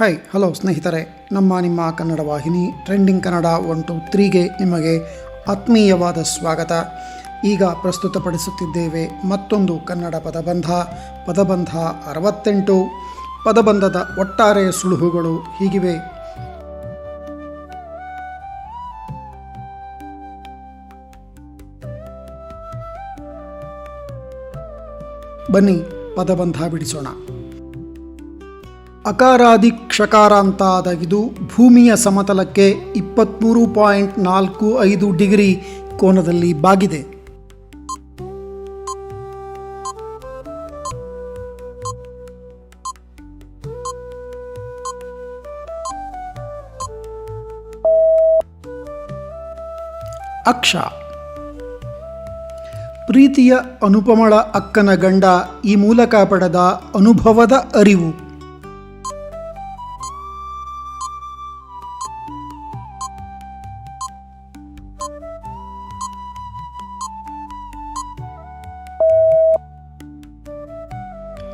Hi hello ಸ್ನೇಹಿತರೆ, ನಮ್ಮ ನಿಮ್ಮ ಕನ್ನಡ ವಾಹಿನಿ ಟ್ರೆಂಡಿಂಗ್ ಕನ್ನಡ ಒನ್ ಟು ತ್ರೀಗೆ ನಿಮಗೆ ಆತ್ಮೀಯವಾದ ಸ್ವಾಗತ. ಈಗ ಪ್ರಸ್ತುತಪಡಿಸುತ್ತಿದ್ದೇವೆ ಮತ್ತೊಂದು ಕನ್ನಡ ಪದಬಂಧ ಪದಬಂಧ ಅರವತ್ತೆಂಟು. ಪದಬಂಧದ ಒಟ್ಟಾರೆ ಸುಳುಹುಗಳು ಹೀಗಿವೆ. ಬನ್ನಿ ಪದಬಂಧ ಬಿಡಿಸೋಣ. ಅಕಾರಾದಿ ಕ್ಷಕಾರಾಂತಾದ ಇದು ಭೂಮಿಯ ಸಮತಲಕ್ಕೆ ಇಪ್ಪತ್ತ್ಮೂರು ಪಾಯಿಂಟ್ ನಾಲ್ಕು ಐದು ಡಿಗ್ರಿ ಕೋನದಲ್ಲಿ ಬಾಗಿದೆ. ಅಕ್ಷ. ಪ್ರೀತಿಯ ಅನುಪಮಳ ಅಕ್ಕನ ಗಂಡ ಈ ಮೂಲಕ ಪಡೆದ ಅನುಭವದ ಅರಿವು.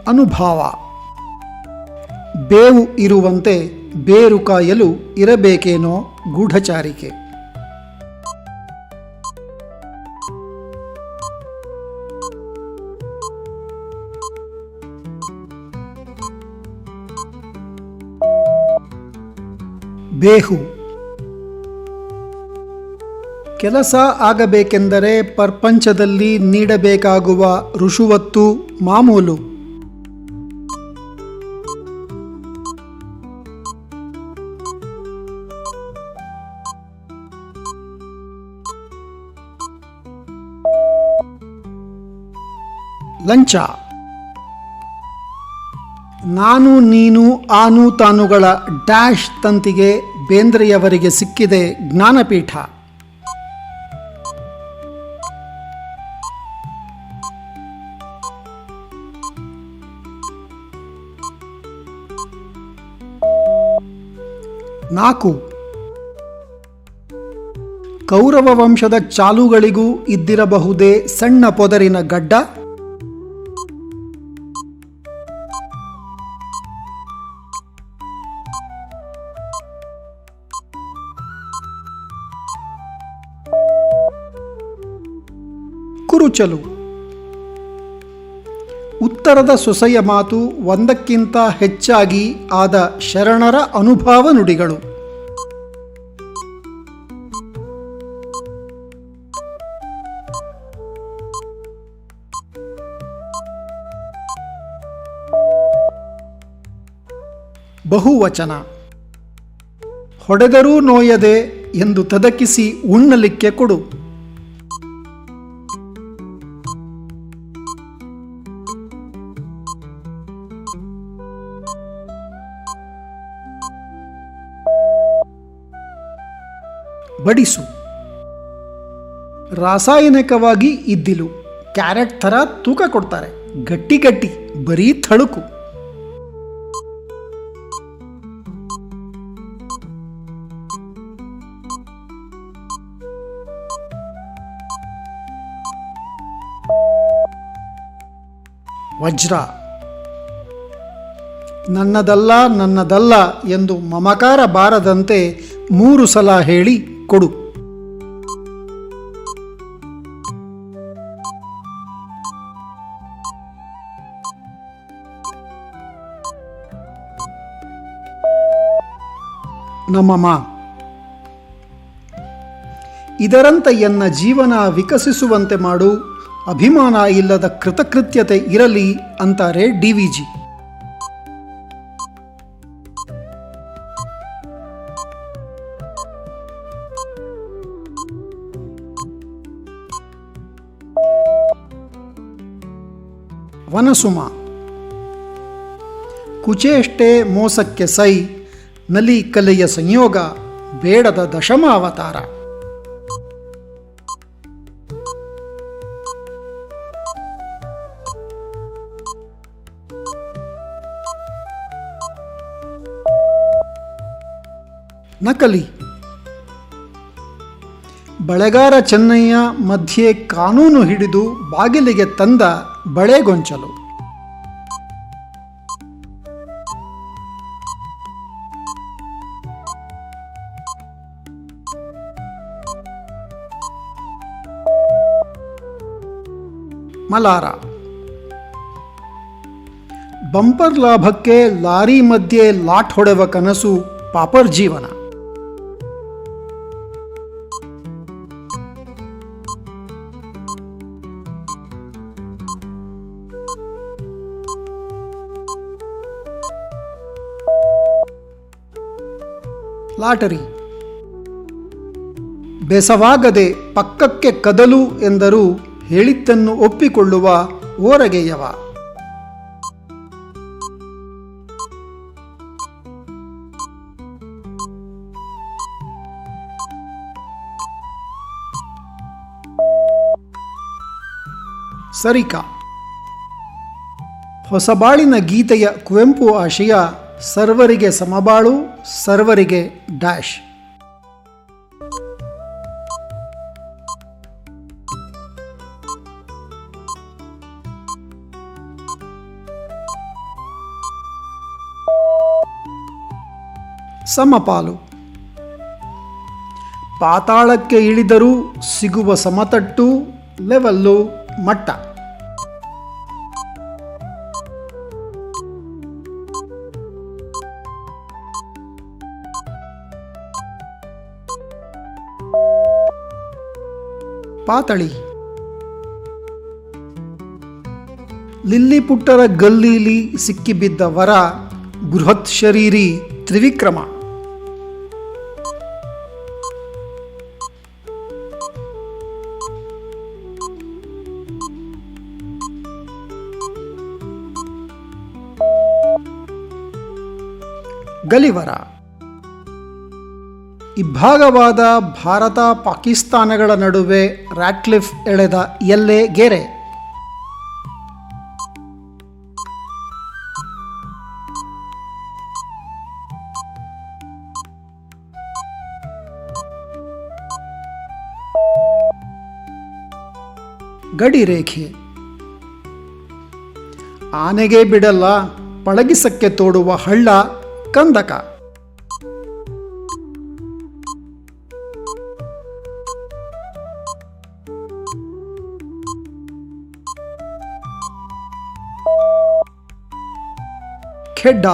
ಅನುಭಾವ. ಬೇವು ಇರುವಂತೆ ಬೇರು ಕಾಯಲು ಇರಬೇಕೇನೋ ಗೂಢಚಾರಿಕೆ. ಬೇಹು. ಕೆಲಸ ಆಗಬೇಕೆಂದರೆ ಪ್ರಪಂಚದಲ್ಲಿ ನೀಡಬೇಕಾಗುವ ಋಷುವತ್ತು ಮಾಮೂಲು. ಲಂಚ. ನಾನು, ನೀನು, ಆನು, ತಾನುಗಳ ಡ್ಯಾಶ್ ತಂತಿಗೆ ಬೇಂದ್ರೆಯವರಿಗೆ ಸಿಕ್ಕಿದೆ ಜ್ಞಾನಪೀಠ. ನಾಲ್ಕು. ಕೌರವ ವಂಶದ ಚಾಲುಗಳಿಗೂ ಇದ್ದಿರಬಹುದೇ ಸಣ್ಣ ಪೊದರಿನ ಗಡ್ಡ. ಕುರುಚಲು ಉತ್ತರದ ಸೊಸೆಯ ಮಾತು ಒಂದಕ್ಕಿಂತ ಹೆಚ್ಚಾಗಿ ಆದ ಶರಣರ ಅನುಭಾವ ನುಡಿಗಳು. ಬಹುವಚನ. ಹೊಡೆದರೂ ನೋಯದೆ ಎಂದು ತದಕಿಸಿ ಉಣ್ಣಲಿಕ್ಕೆ ಕೊಡು. ಬಡಿಸು. ರಾಸಾಯನಿಕವಾಗಿ ಇದ್ದಿಲು. ಕ್ಯಾರೆಟ್ ಥರ ತೂಕ ಕೊಡ್ತಾರೆ. ಗಟ್ಟಿ ಗಟ್ಟಿ, ಬರೀ ಥಳುಕು. ವಜ್ರ. ನನ್ನದಲ್ಲ ನನ್ನದಲ್ಲ ಎಂದು ಮಮಕಾರ ಬಾರದಂತೆ ಮೂರು ಸಲ ಹೇಳಿ ಕೊಡು. ನಮ್ಮಮ್ಮ ಇದರಂತೆ ಎನ್ನ ಜೀವನ ವಿಕಸಿಸುವಂತೆ ಮಾಡು. ಅಭಿಮಾನ ಇಲ್ಲದ ಕೃತಕೃತ್ಯತೆ ಇರಲಿ ಅಂತಾರೆ ಡಿ ವಿ ಜಿ. ವನಸುಮ. ಕುಚೇಷ್ಟೆ ಮೋಸಕ್ಕೆ ಸೈ, ನಲಿ ಕಲೆಯ ಸಂಯೋಗ, ಬೇಡದ ದಶಮ ಅವತಾರ. ನಕಲಿ. ಬಳೆಗಾರ ಚೆನ್ನಯ್ಯ ಮಧ್ಯೆ ಕಾನೂನು ಹಿಡಿದು ಬಾಗಿಲಿಗೆ ತಂದ बड़े गुण चलो ಮಲಾರ ಬಂಪರ್ ಲಾಭಕ್ಕೆ ಲಾರಿ ಮಧ್ಯೆ ಲಾಟ್ ಹೊಡೆವ ಕನಸು ಪಾಪರ್ ಜೀವನ ಲಾಟರಿ. ಬೆಸವಾಗದೆ ಪಕ್ಕಕ್ಕೆ ಕದಲು ಎಂದರೂ ಹೇಳಿದ್ದನ್ನು ಒಪ್ಪಿಕೊಳ್ಳುವ ಓರಗೆಯವ. ಸರಿಕಾ. ಹೊಸಬಾಳಿನ ಗೀತೆಯ ಕುವೆಂಪು ಆಶಯ ಸರ್ವರಿಗೆ ಸಮಬಾಳು ಸರ್ವರಿಗೆ ಡ್ಯಾಶ್. ಸಮಪಾಲು. ಪಾತಾಳಕ್ಕೆ ಇಳಿದರೂ ಸಿಗುವ ಸಮತಟ್ಟು ಲೆವೆಲ್ಲು ಮಟ್ಟ. ಪಾತಳಿ. ಲಿಲ್ಲಿ ಪುಟ್ಟರ ಗಲ್ಲೀಲಿ ಸಿಕ್ಕಿಬಿದ್ದ ವರ ಬೃಹತ್ ಶರೀರಿ ತ್ರಿವಿಕ್ರಮ. ಗಲಿವರ. ಇಬ್ಬಾಗವಾದ ಭಾರತ ಪಾಕಿಸ್ತಾನಗಳ ನಡುವೆ ರ್ಯಾಟ್ಲಿಫ್ ಎಳೆದ ಎಲ್ಲೇ ಗೆರೆ. ಗಡಿ ರೇಖೆ. ಆನೆಗೆ ಬಿಡಲ್ಲ, ಪಳಗಿಸಕ್ಕೆ ತೋಡುವ ಹಳ್ಳ ಕಂದಕ. ಖೆಡ್ಡ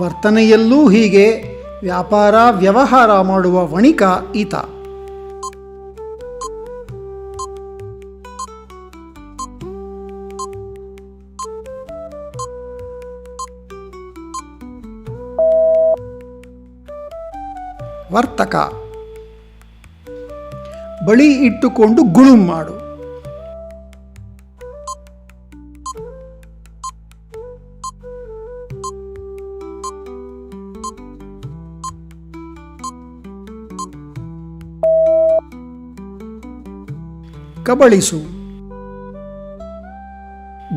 ವರ್ತನೆಯಲ್ಲೂ ಹೀಗೆ ವ್ಯಾಪಾರ ವ್ಯವಹಾರ ಮಾಡುವ ವಣಿಕ ಈತ. ವರ್ತಕ. ಬಳಿ ಇಟ್ಟುಕೊಂಡು ಗುಳುಂ ಮಾಡು. ಕಬಳಿಸು.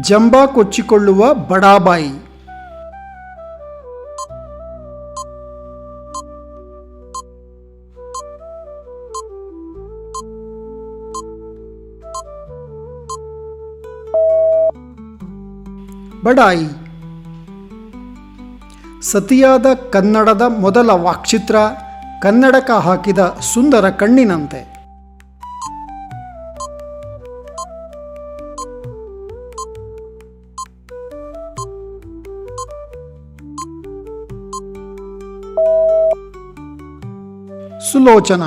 ಜಂಬ ಕೊಚ್ಚಿಕೊಳ್ಳುವ ಬಡಾಬಾಯಿ. ಬಡಾಯಿ. ಸತಿಯಾದ ಕನ್ನಡದ ಮೊದಲ ವಾಕ್ಚಿತ್ರ ಕನ್ನಡಕ ಹಾಕಿದ ಸುಂದರ ಕಣ್ಣಿನಂತೆ. ಸುಲೋಚನ.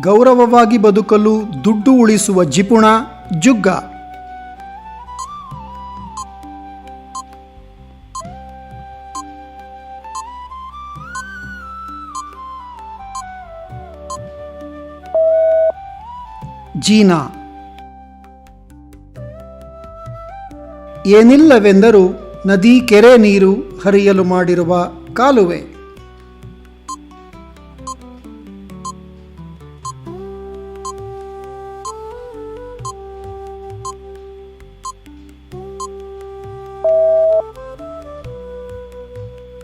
ಗೌರವವಾಗಿ ಬದುಕಲು ದುಡ್ಡು ಉಳಿಸುವ ಜಿಪುಣ, ಜುಗ್ಗ. ಜೀನಾ. ಏನಿಲ್ಲವೆಂದರೂ ನದಿ ಕೆರೆ ನೀರು ಹರಿಯಲು ಮಾಡಿರುವ ಕಾಲುವೆ.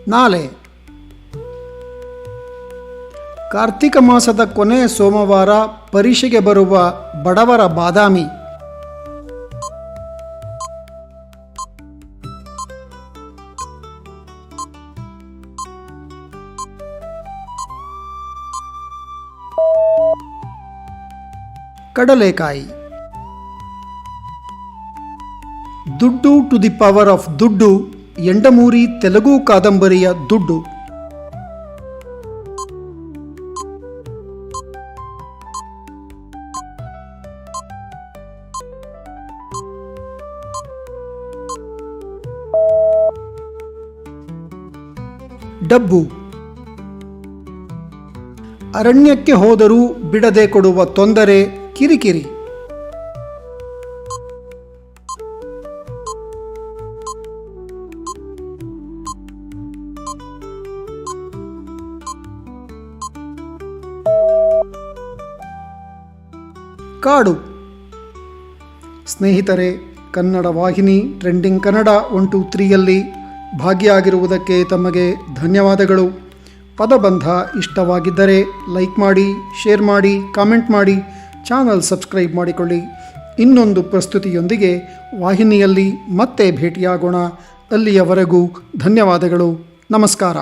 ನಾಲೆ ಕಾರ್ತಿಕ ಮಾಸದ ಕೊನೆ ಸೋಮವಾರ ಪರೀಕ್ಷೆಗೆ ಬರುವ ಬಡವರ ಬಾದಾಮಿ. ಕಡಲೆಕಾಯಿ. ದುಡ್ಡು ಟು ದಿ ಪವರ್ ಆಫ್ ದುಡ್ಡು ಎಂಡಮೂರಿ ತೆಲುಗು ಕಾದಂಬರಿಯ ದುಡ್ಡು. ಡಬ್ಬು. ಅರಣ್ಯಕ್ಕೆ ಹೋದರೂ ಬಿಡದೆ ಕೊಡುವ ತೊಂದರೆ ಕಿರಿಕಿರಿ. ಕಾಡು. ಸ್ನೇಹಿತರೆ, ಕನ್ನಡ ವಾಹಿನಿ ಟ್ರೆಂಡಿಂಗ್ ಕನ್ನಡ ಒನ್ ಟು ತ್ರೀಯಲ್ಲಿ ಭಾಗಿಯಾಗಿರುವುದಕ್ಕೆ ತಮಗೆ ಧನ್ಯವಾದಗಳು. ಪದಬಂಧ ಇಷ್ಟವಾಗಿದ್ದರೆ ಲೈಕ್ ಮಾಡಿ ಶೇರ್ ಮಾಡಿ ಕಾಮೆಂಟ್ ಮಾಡಿ ಚಾನಲ್ ಸಬ್ಸ್ಕ್ರೈಬ್ ಮಾಡಿಕೊಳ್ಳಿ. ಇನ್ನೊಂದು ಪ್ರಸ್ತುತಿಯೊಂದಿಗೆ ವಾಹಿನಿಯಲ್ಲಿ ಮತ್ತೆ ಭೇಟಿಯಾಗೋಣ. ಅಲ್ಲಿಯವರೆಗೂ ಧನ್ಯವಾದಗಳು. ನಮಸ್ಕಾರ.